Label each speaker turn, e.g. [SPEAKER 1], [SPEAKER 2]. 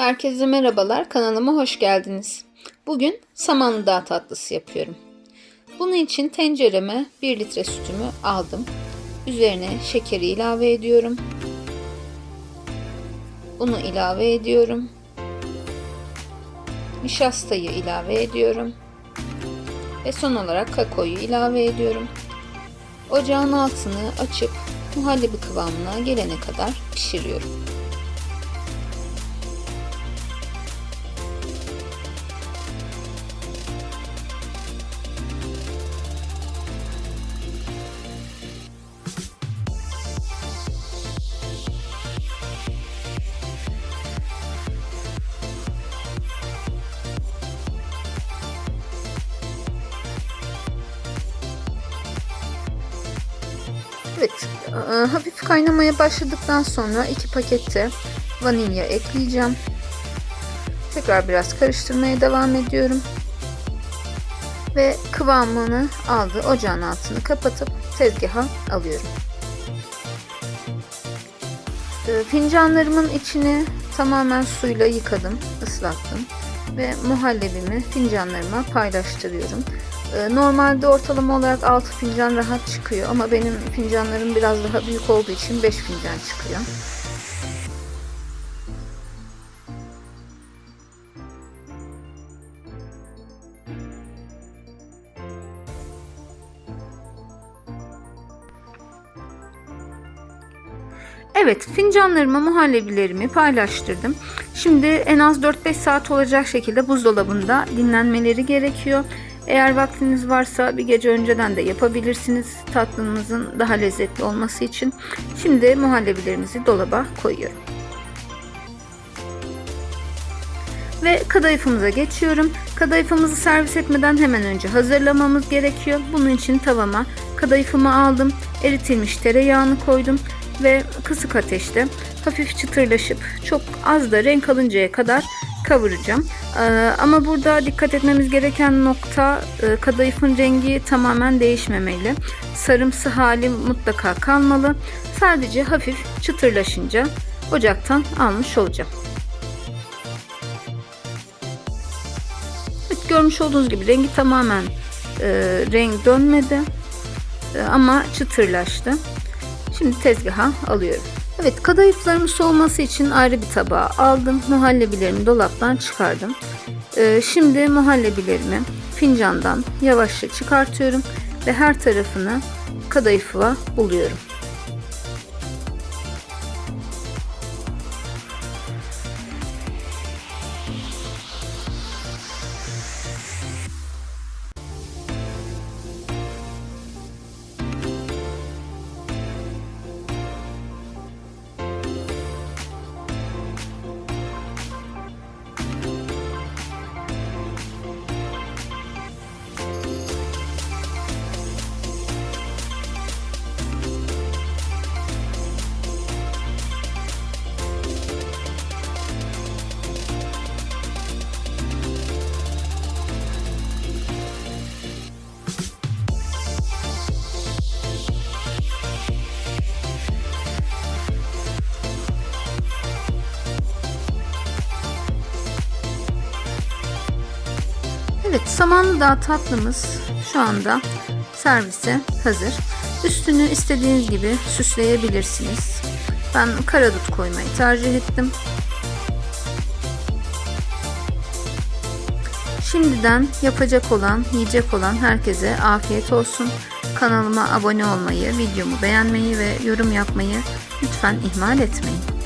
[SPEAKER 1] Herkese merhabalar, kanalıma hoş geldiniz. Bugün samanlı dağ tatlısı yapıyorum. Bunun için tencereme 1 litre sütümü aldım. Üzerine şekeri ilave ediyorum. Unu ilave ediyorum. Nişastayı ilave ediyorum. Ve son olarak kakaoyu ilave ediyorum. Ocağın altını açıp muhallebi kıvamına gelene kadar pişiriyorum. Evet, e, hafif kaynamaya başladıktan sonra iki pakette vanilya ekleyeceğim. Tekrar biraz karıştırmaya devam ediyorum. Ve kıvamını aldı. Ocağın altını kapatıp tezgaha alıyorum. E, Fincanlarımın içini tamamen suyla yıkadım, ıslattım ve muhallebimi fincanlarıma paylaştırıyorum. Ee, Normalde ortalama olarak 6 fincan rahat çıkıyor ama benim fincanlarım biraz daha büyük olduğu için 5 fincan çıkıyor. Evet, fincanlarıma muhallebilerimi paylaştırdım. Şimdi en az 4-5 saat olacak şekilde buzdolabında dinlenmeleri gerekiyor. Eğer vaktiniz varsa bir gece önceden de yapabilirsiniz tatlınızın daha lezzetli olması için. Şimdi muhallebilerimizi dolaba koyuyorum. Ve kadayıfımıza geçiyorum. Kadayıfımızı servis etmeden hemen önce hazırlamamız gerekiyor. Bunun için tavama kadayıfımı aldım. Eritilmiş tereyağını koydum ve kısık ateşte hafif çıtırlaşıp çok az da renk alıncaya kadar kavuracağım. Ee, ama burada dikkat etmemiz gereken nokta e, kadayıfın rengi tamamen değişmemeli. Sarımsı hali mutlaka kalmalı. Sadece hafif çıtırlaşınca ocaktan almış olacağım. Evet, görmüş olduğunuz gibi rengi tamamen e, renk dönmedi E, ama çıtırlaştı. Şimdi tezgaha alıyorum. Evet kadayıflarımın soğuması için ayrı bir tabağa aldım. Muhallebilerimi dolaptan çıkardım. Ee, şimdi muhallebilerimi fincandan yavaşça çıkartıyorum ve her tarafını kadayıfla buluyorum. Evet samanlı dağ tatlımız şu anda servise hazır. Üstünü istediğiniz gibi süsleyebilirsiniz. Ben karadut koymayı tercih ettim. Şimdiden yapacak olan, yiyecek olan herkese afiyet olsun. Kanalıma abone olmayı, videomu beğenmeyi ve yorum yapmayı lütfen ihmal etmeyin.